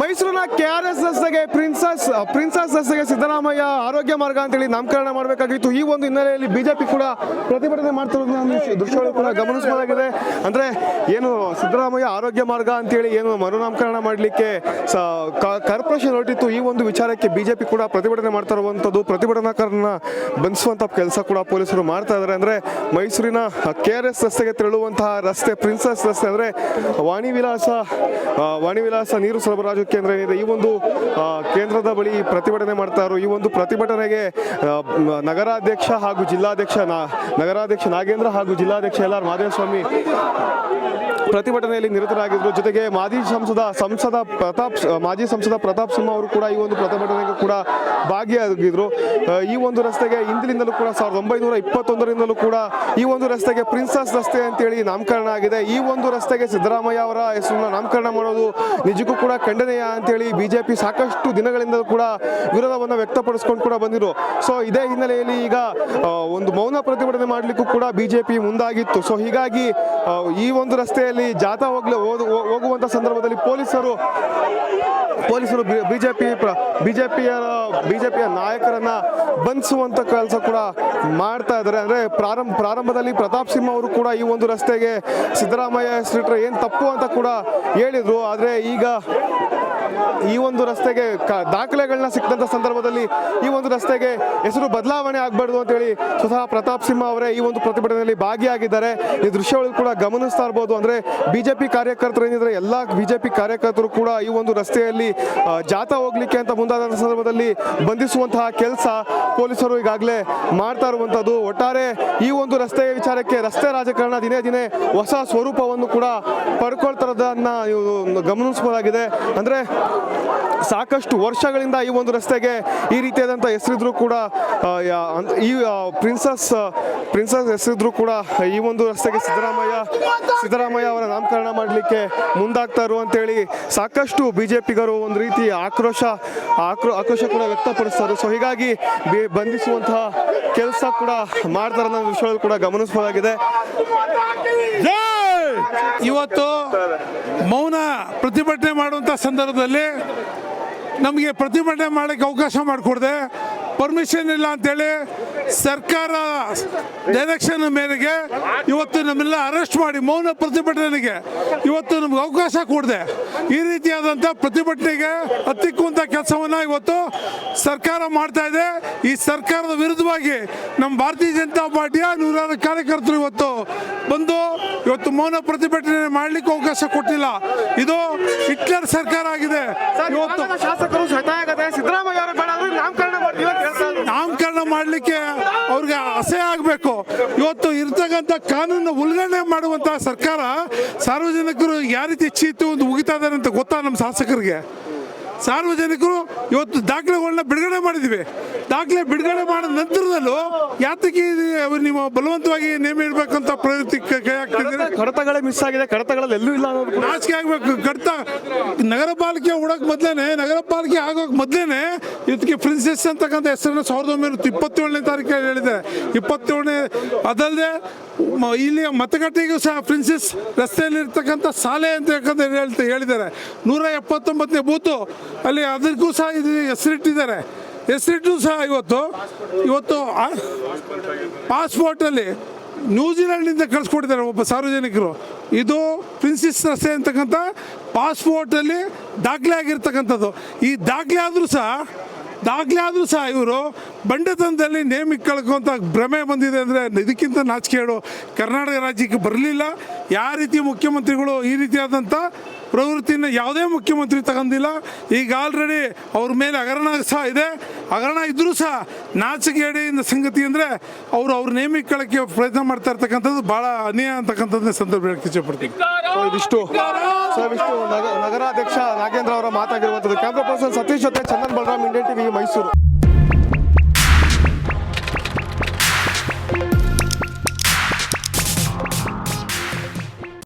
ಮೈಸೂರಿನ K R S ರಸ್ತೆಗೆ princess princess ರಸ್ತೆಗೆ ಸಿದ್ದರಾಮಯ್ಯ ಆರೋಗ್ಯ ಮಾರ್ಗ ಅಂತೇಳಿ ನಾಮಕರಣ ಮಾಡಬೇಕಾಗಿತ್ತು. ಈ ಒಂದು ಹಿನ್ನೆಲೆಯಲ್ಲಿ ಬಿಜೆಪಿ ಕೂಡ ಪ್ರತಿಭಟನೆ ಮಾಡ್ತಿರೋದನ್ನ ದೃಶ್ಯಗಳು ಕೂಡ ಗಮನಿಸಬಹುದಾಗಿದೆ. ಅಂದ್ರೆ ಏನು ಸಿದ್ದರಾಮಯ್ಯ ಆರೋಗ್ಯ ಮಾರ್ಗ ಅಂತೇಳಿ ಏನು ಮರುನಾಮಕರಣ ಮಾಡಲಿಕ್ಕೆ ಕಾರ್ಪೊರೇಷನ್ ಹೊರಟಿತ್ತು. ಈ ಒಂದು ವಿಚಾರಕ್ಕೆ ಬಿಜೆಪಿ ಕೂಡ ಪ್ರತಿಭಟನೆ ಮಾಡ್ತಾ ಇರುವಂಥದ್ದು ಪ್ರತಿಭಟನಾಕಾರನ ಬಂಧಿಸುವಂಥ ಕೆಲಸ ಕೂಡ ಪೊಲೀಸರು ಮಾಡ್ತಾ ಇದ್ದಾರೆ ಅಂದ್ರೆ ಮೈಸೂರಿನ ಕೆ ಆರ್ ಎಸ್ ರಸ್ತೆಗೆ ತೆರಳುವಂತಹ ರಸ್ತೆ ಪ್ರಿನ್ಸಸ್ ರಸ್ತೆ ಅಂದ್ರೆ ವಾಣಿ ವಿಲಾಸ ಆ, ವಾಣಿ ವಿಲಾಸ ನೀರು ಸರಬರಾಜು ಕೇಂದ್ರ ಏನಿದೆ ಈ ಒಂದು ಕೇಂದ್ರದ ಬಳಿ ಪ್ರತಿಭಟನೆ ಮಾಡ್ತಾ ಈ ಒಂದು ಪ್ರತಿಭಟನೆಗೆ ನಗರಾಧ್ಯಕ್ಷ ಹಾಗೂ ಜಿಲ್ಲಾಧ್ಯಕ್ಷ ನಗರಾಧ್ಯಕ್ಷ ನಾಗೇಂದ್ರ ಹಾಗೂ ಜಿಲ್ಲಾಧ್ಯಕ್ಷ ಎಲ್ ಆರ್ ಮಾದೇವಸ್ವಾಮಿ ಪ್ರತಿಭಟನೆಯಲ್ಲಿ ನಿರತರಾಗಿದ್ದರು ಜೊತೆಗೆ ಮಾಜಿ ಸಂಸದ ಸಂಸದ ಪ್ರತಾಪ್ ಮಾಜಿ ಸಂಸದ ಪ್ರತಾಪ್ ಸಿಂಹ ಅವರು ಕೂಡ ಈ ಒಂದು ಪ್ರತಿಭಟನೆಗೆ ಕೂಡ ಭಾಗಿಯಾಗಿದ್ರು. ಈ ಒಂದು ರಸ್ತೆಗೆ ಹಿಂದಿನಿಂದಲೂ ಕೂಡ ಸಾವಿರದ ಒಂಬೈನೂರ ಇಪ್ಪತ್ತೊಂದರಿಂದಲೂ ಕೂಡ ಈ ಒಂದು ರಸ್ತೆಗೆ ಪ್ರಿನ್ಸಸ್ ರಸ್ತೆ ಅಂತೇಳಿ ನಾಮಕರಣ ಆಗಿದೆ. ಈ ಒಂದು ರಸ್ತೆಗೆ ಸಿದ್ದರಾಮಯ್ಯ ಅವರ ಹೆಸರನ್ನು ನಾಮಕರಣ ಮಾಡೋದು ನಿಜಕ್ಕೂ ಕೂಡ ಖಂಡನೀಯ ಅಂತೇಳಿ ಬಿಜೆಪಿ ಸಾಕಷ್ಟು ದಿನಗಳಿಂದಲೂ ಕೂಡ ವಿರೋಧವನ್ನು ವ್ಯಕ್ತಪಡಿಸ್ಕೊಂಡು ಕೂಡ ಬಂದಿರು ಸೊ, ಇದೇ ಹಿನ್ನೆಲೆಯಲ್ಲಿ ಈಗ ಒಂದು ಮೌನ ಪ್ರತಿಭಟನೆ ಮಾಡಲಿಕ್ಕೂ ಕೂಡ ಬಿಜೆಪಿ ಮುಂದಾಗಿತ್ತು. ಸೊ, ಹೀಗಾಗಿ ಈ ಒಂದು ರಸ್ತೆಯಲ್ಲಿ ಜಾಥಾ ಹೋಗ್ಲಿ ಹೋಗುವಂತ ಸಂದರ್ಭದಲ್ಲಿ ಪೊಲೀಸರು ಪೊಲೀಸರು ಬಿಜೆಪಿ ಜೆ ಬಿಜೆಪಿಯ ನಾಯಕರನ್ನ ಬಂಧಿಸುವಂತ ಕೆಲಸ ಕೂಡ ಮಾಡ್ತಾ ಇದ್ದಾರೆ. ಅಂದ್ರೆ ಪ್ರಾರಂಭ, ಪ್ರಾರಂಭದಲ್ಲಿ ಪ್ರತಾಪ್ ಸಿಂಹ ಅವರು ಕೂಡ ಈ ಒಂದು ರಸ್ತೆಗೆ ಸಿದ್ದರಾಮಯ್ಯ ಹೆಸರಿಟ್ರೆ ಏನ್ ತಪ್ಪು ಅಂತ ಕೂಡ ಹೇಳಿದ್ರು. ಆದ್ರೆ ಈಗ ಈ ಒಂದು ರಸ್ತೆಗೆ ದಾಖಲೆಗಳನ್ನ ಸಿಕ್ಕಂತ ಸಂದರ್ಭದಲ್ಲಿ ಈ ಒಂದು ರಸ್ತೆಗೆ ಹೆಸರು ಬದಲಾವಣೆ ಆಗಬಾರ್ದು ಅಂತೇಳಿ ಸ್ವತಃ ಪ್ರತಾಪ್ ಸಿಂಹ ಅವರೇ ಈ ಒಂದು ಪ್ರತಿಭಟನೆಯಲ್ಲಿ ಭಾಗಿಯಾಗಿದ್ದಾರೆ. ಈ ದೃಶ್ಯಗಳು ಕೂಡ ಗಮನಿಸ್ತಾ ಇರ್ಬೋದು. ಅಂದ್ರೆ ಬಿಜೆಪಿ ಕಾರ್ಯಕರ್ತರು ಏನಿದ್ರೆ ಎಲ್ಲಾ ಬಿಜೆಪಿ ಕಾರ್ಯಕರ್ತರು ಕೂಡ ಈ ಒಂದು ರಸ್ತೆಯಲ್ಲಿ ಜಾಥಾ ಹೋಗ್ಲಿಕ್ಕೆ ಅಂತ ಮುಂದಾದ ಸಂದರ್ಭದಲ್ಲಿ ಬಂಧಿಸುವಂತಹ ಕೆಲಸ ಪೊಲೀಸರು ಈಗಾಗಲೇ ಮಾಡ್ತಾ ಇರುವಂತದ್ದು. ಒಟ್ಟಾರೆ ಈ ಒಂದು ರಸ್ತೆಯ ವಿಚಾರಕ್ಕೆ ರಸ್ತೆ ರಾಜಕಾರಣ ದಿನೇ ದಿನೇ ಹೊಸ ಸ್ವರೂಪವನ್ನು ಕೂಡ ಪಡ್ಕೊಳ್ತಾರದನ್ನ ಗಮನಿಸಬಹುದಾಗಿದೆ. ಅಂದ್ರೆ ಸಾಕಷ್ಟು ವರ್ಷಗಳಿಂದ ಈ ಒಂದು ರಸ್ತೆಗೆ ಈ ರೀತಿಯಾದಂಥ ಹೆಸರಿದ್ರು ಕೂಡ ಈ ಪ್ರಿನ್ಸಸ್ ಪ್ರಿನ್ಸಸ್ ಹೆಸರಿದ್ರು ಕೂಡ ಈ ಒಂದು ರಸ್ತೆಗೆ ಸಿದ್ದರಾಮಯ್ಯ ಸಿದ್ದರಾಮಯ್ಯ ಅವರ ನಾಮಕರಣ ಮಾಡಲಿಕ್ಕೆ ಮುಂದಾಗ್ತಾರು ಅಂತೇಳಿ ಸಾಕಷ್ಟು ಬಿ ಜೆ ಪಿಗರು ಒಂದು ರೀತಿ ಆಕ್ರೋಶ, ಆಕ್ರೋ, ಆಕ್ರೋಶ ಕೂಡ ವ್ಯಕ್ತಪಡಿಸ್ತಾರೆ. ಸೊ ಹೀಗಾಗಿ ಬಿ- ಬಂಧಿಸುವಂತಹ ಕೆಲಸ ಕೂಡ ಮಾಡ್ತಾರೆ ಅನ್ನೋ ವಿಷಯದಲ್ಲಿ ಕೂಡ ಗಮನಿಸಬಹುದಾಗಿದೆ ಇವತ್ತು ಮೌನ ಪ್ರತಿಭಟನೆ ಮಾಡುವಂಥ ಸಂದರ್ಭದಲ್ಲಿ ನಮಗೆ ಪ್ರತಿಭಟನೆ ಮಾಡೋಕ್ಕೆ ಅವಕಾಶ ಮಾಡಿಕೊಡ್ದೆ. ಪರ್ಮಿಷನ್ ಇಲ್ಲ ಅಂತೇಳಿ ಸರ್ಕಾರ ಡೈರೆಕ್ಷನ್ ಮೇರೆಗೆ ಇವತ್ತು ನಮ್ಮೆಲ್ಲ ಅರೆಸ್ಟ್ ಮಾಡಿ ಮೌನ ಪ್ರತಿಭಟನೆಗೆ ಇವತ್ತು ನಮ್ಗೆ ಅವಕಾಶ ಕೊಡದೆ. ಈ ರೀತಿಯಾದಂಥ ಪ್ರತಿಭಟನೆಗೆ ಹತ್ತಿಕ್ಕುವಂಥ ಕೆಲಸವನ್ನು ಇವತ್ತು ಸರ್ಕಾರ ಮಾಡ್ತಾ ಇದೆ. ಈ ಸರ್ಕಾರದ ವಿರುದ್ಧವಾಗಿ ನಮ್ಮ ಭಾರತೀಯ ಜನತಾ ಪಾರ್ಟಿಯ ನೂರಾರು ಕಾರ್ಯಕರ್ತರು ಇವತ್ತು ಬಂದು ಇವತ್ತು ಮೌನ ಪ್ರತಿಭಟನೆ ಮಾಡಲಿಕ್ಕೆ ಅವಕಾಶ ಕೊಟ್ಟಿಲ್ಲ. ಇದು ಹಿಟ್ಲರ್ ಸರ್ಕಾರ ಆಗಿದೆ. ಇವತ್ತು ಶಾಸಕರು ಸಿದ್ದರಾಮಯ್ಯ ನಾಮಕರಣ ಮಾಡಲಿಕ್ಕೆ ಅವ್ರಿಗೆ ಅಸಹ್ಯ ಆಗಬೇಕು. ಇವತ್ತು ಇರ್ತಕ್ಕಂಥ ಕಾನೂನು ಉಲ್ಲಂಘನೆ ಮಾಡುವಂತಹ ಸರ್ಕಾರ ಸಾರ್ವಜನಿಕರು ಯಾವ ರೀತಿ ಚೀತು ಒಂದು ಉಗಿತಾ ಇದ್ದಾರೆ ಅಂತ ಗೊತ್ತಾ ನಮ್ಮ ಶಾಸಕರಿಗೆ? ಸಾರ್ವಜನಿಕರು ಇವತ್ತು ದಾಖಲೆಗಳನ್ನ ಬಿಡುಗಡೆ ಮಾಡಿದ್ದೀವಿ ದಾಖಲೆ ಬಿಡುಗಡೆ ಮಾಡಿದ ನಂತರದಲ್ಲೂ ಯಾತಕ್ಕೆ ನೀವು ಬಲವಂತವಾಗಿ ನೇಮ ಇಡಬೇಕಂತ ಪ್ರವೃತ್ತಿ ಕೈ ಹಾಕ್ತಿದ್ದೀರಿ? ಕಡತಗಳೇ ಮಿಸ್ ಆಗಿದೆ ಕಡತಗಳಲ್ಲಿ ಎಲ್ಲೂ ಇಲ್ಲ ನಾಚಿಕೆ ಆಗ್ಬೇಕು. ಕಡತ ನಗರ ಪಾಲಿಕೆ ಉಡಕ್ ಮೊದ್ಲೇನೆ ನಗರ ಪಾಲಿಕೆ ಆಗೋಕ್ ಮೊದ್ಲೇನೆ ಇದಕ್ಕೆ ಪ್ರಿನ್ಸೆಸ್ ಅಂತಕ್ಕಂಥ ಹೆಸರನ್ನ ಸಾವಿರದ ಒಂಬೈನೂರ ಇಪ್ಪತ್ತೇಳನೇ ತಾರೀಕು ಹೇಳಿದ್ದಾರೆ. ಇಪ್ಪತ್ತೇಳನೇ ಅದಲ್ಲದೆ ಇಲ್ಲಿ ಮತಗಟ್ಟೆಗೂ ಸಹ ಪ್ರಿನ್ಸೆಸ್ ರಸ್ತೆಯಲ್ಲಿ ಇರ್ತಕ್ಕಂಥ ಶಾಲೆ ಅಂತ ಹೇಳಿದ್ದಾರೆ. ನೂರ ಎಪ್ಪತ್ತೊಂಬತ್ತನೇ ಬೂತು ಅಲ್ಲಿ ಅದಕ್ಕೂ ಸಹ ಇದು ಹೆಸರಿಟ್ಟಿದ್ದಾರೆ. ಹೆಸರಿಟ್ಟು ಸಹ ಇವತ್ತು ಇವತ್ತು ಪಾಸ್ಪೋರ್ಟಲ್ಲಿ ನ್ಯೂಜಿಲೆಂಡಿಂದ ಕಳಿಸ್ಕೊಟ್ಟಿದ್ದಾರೆ ಒಬ್ಬ ಸಾರ್ವಜನಿಕರು. ಇದು ಪ್ರಿನ್ಸಿಸ್ ರಸ್ತೆ ಅಂತಕ್ಕಂಥ ಪಾಸ್ಪೋರ್ಟಲ್ಲಿ ದಾಖಲೆ ಆಗಿರ್ತಕ್ಕಂಥದ್ದು. ಈ ದಾಖಲೆ ಆದರೂ ಸಹ, ದಾಖಲೆ ಆದರೂ ಸಹ ಇವರು ಬಂಡತನದಲ್ಲಿ ನೇಮಿಕ್ ಕಳ್ಕೊಂತ ಭ್ರಮೆ ಬಂದಿದೆ ಅಂದರೆ ಇದಕ್ಕಿಂತ ನಾಚಿಕೆಗಳು ಕರ್ನಾಟಕ ರಾಜ್ಯಕ್ಕೆ ಬರಲಿಲ್ಲ. ಯಾವ ರೀತಿ ಮುಖ್ಯಮಂತ್ರಿಗಳು ಈ ರೀತಿಯಾದಂಥ ಪ್ರವೃತ್ತಿನ ಯಾವುದೇ ಮುಖ್ಯಮಂತ್ರಿ ತಗೊಂಡಿಲ್ಲ. ಈಗ ಆಲ್ರೆಡಿ ಅವ್ರ ಮೇಲೆ ಹಗರಣ ಸಹ ಇದೆ. ಹಗರಣ ಇದ್ರೂ ಸಹ ನಾಚಿಕೆಗೇಡಿ ಸಂಗತಿ ಅಂದರೆ ಅವರು ಅವ್ರ ನೇಮಿಕೊಳ್ಳಕ್ಕೆ ಪ್ರಯತ್ನ ಮಾಡ್ತಾ ಇರ್ತಕ್ಕಂಥದ್ದು ಭಾಳ ಅನ್ಯಾಯ ಅಂತಕ್ಕಂಥದ್ದನ್ನ ಸಂದರ್ಭ ಹೇಳಕ್ಕೆ ಇಚ್ಛೆಪಡ್ತೀನಿ. ಸೊ ಇದಿಷ್ಟು ನಗರಾಧ್ಯಕ್ಷ ನಾಗೇಂದ್ರ ಅವರ ಮಾತಾಗಿರುವಂಥದ್ದು. ಕ್ಯಾಮ್ರಾ ಪರ್ಸನ್ ಸತೀಶ್ ಜೊತೆ ಚಂದನ್ ಬಲರಾಮ್ ಇಂಡಿಯನ್ ಟಿವಿ ಮೈಸೂರು